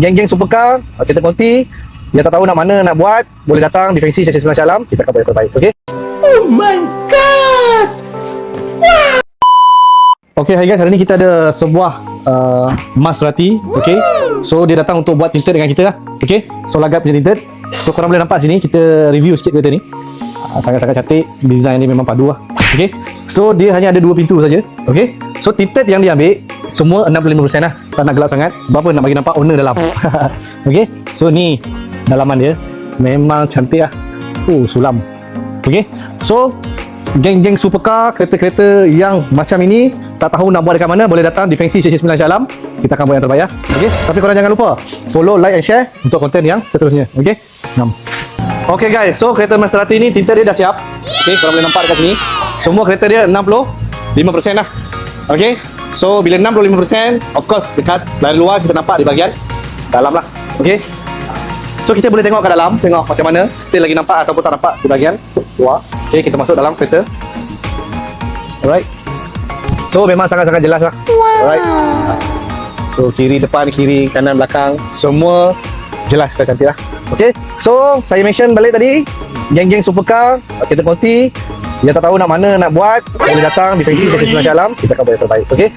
geng-geng supercar uh, kita konti yang tak tahu nak mana nak buat boleh datang defensi Cacing Sembilan Shalam kita akan buat yang terbaik okey Okay, hai guys. Hari ni kita ada sebuah uh, Mas Rati. Okay. So, dia datang untuk buat tinted dengan kita lah. Okay. So, lagak punya tinted. So, korang boleh nampak sini. Kita review sikit kereta ni. Uh, sangat-sangat cantik. Design dia memang padu lah. Okay. So dia hanya ada dua pintu saja. Okay. So titip yang dia ambil semua 65% lah. Tak nak gelap sangat. Sebab apa nak bagi nampak owner dalam. okay. So ni dalaman dia. Memang cantik lah. Oh sulam. Okay. So geng-geng supercar, kereta-kereta yang macam ini tak tahu nak buat dekat mana boleh datang di Fengsi Cik Cik Alam kita akan buat yang terbaik ya okay? tapi korang jangan lupa follow, like and share untuk konten yang seterusnya ok 6 Okay guys, so kereta Maserati ni tinta dia dah siap. Okay, korang boleh nampak dekat sini. Semua kereta dia 65% lah. Okay, So bila 65% of course dekat dari luar kita nampak di bahagian dalam lah. Okay, So kita boleh tengok kat dalam, tengok macam mana still lagi nampak ataupun tak nampak di bahagian luar. Okay, kita masuk dalam kereta. Alright. So memang sangat-sangat jelas lah. Wow. Alright. So kiri depan, kiri, kanan, belakang, semua jelas dan cantik lah. Okay. So saya mention balik tadi geng-geng supercar kita konti yang tak tahu nak mana nak buat boleh datang defensi Cacing Sembilan Shalam kita akan buat yang terbaik. Okay.